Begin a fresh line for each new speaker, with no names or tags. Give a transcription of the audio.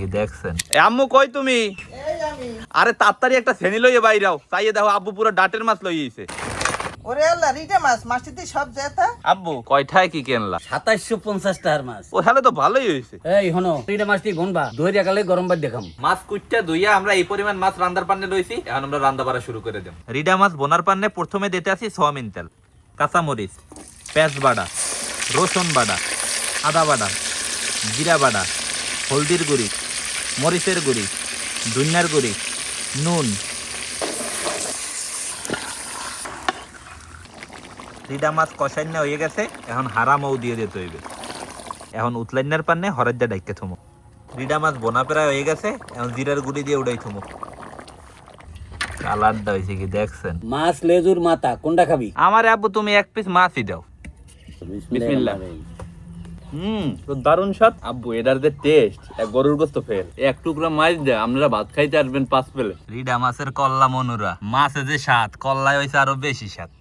কি দেখছেন?
এ আম্মু কই তুমি? আরে তাড়াতাড়ি একটা শ্রেণি লইয়ে বাইরাও চাইয়ে দেখো আব্বু পুরো ডাটের মাছ লইয়েছে
ওরে আল্লাহ রিটা মাছ মাছটিতে সব জেতা।
আব্বু কয়টায় কি কেনলা?
সাতাইশশো পঞ্চাশ টাকার মাছ।
ও তাহলে তো ভালোই হয়েছে।
এই হনো তিনটা মাছটি গুনবা দইরা গেলে গরম ভাত দেখাম।
মাছ ধুইয়া আমরা এই পরিমাণ মাছ রান্দার পান্নে লইছি এখন আমরা রান্না বাড়া শুরু করে দেব। রিডা মাছ বোনার পান্নে প্রথমে দিতে আসি সোয়াবিন তেল কাঁচামরিচ পেঁয়াজ বাড়া রসুন বাটা আদা বাটা জিরা বাটা হলদির গুঁড়ি মরিচের গুঁড়ি ধনিয়ার গুঁড়ি নুন। রিডা মাছ কষাইনা হয়ে গেছে এখন হারা মৌ দিয়ে দিতে হইবে। এখন উতলাইনার পান্নে হরদ্দা ডাইকে থমো। রিডা মাছ বোনা প্রায় হয়ে গেছে এখন জিরার গুঁড়ি দিয়ে উড়াই থমো। কালারটা হয়েছে কি দেখছেন?
মাছ লেজুর মাথা কোনটা খাবি?
আমার আব্বু তুমি এক পিস মাছই দাও। বিসমিল্লাহ। হুম। তো দারুণ স্বাদ। আব্বু এটার যে টেস্ট এক গরুর গোস্ত ফেল এক টুকরা মাছ দে আপনারা ভাত খাইতে আসবেন পাঁচ পেলে। রিডা মাছের কল্লা মনুরা। মাছে যে স্বাদ কল্লায় হয়েছে আরও বেশি স্বাদ।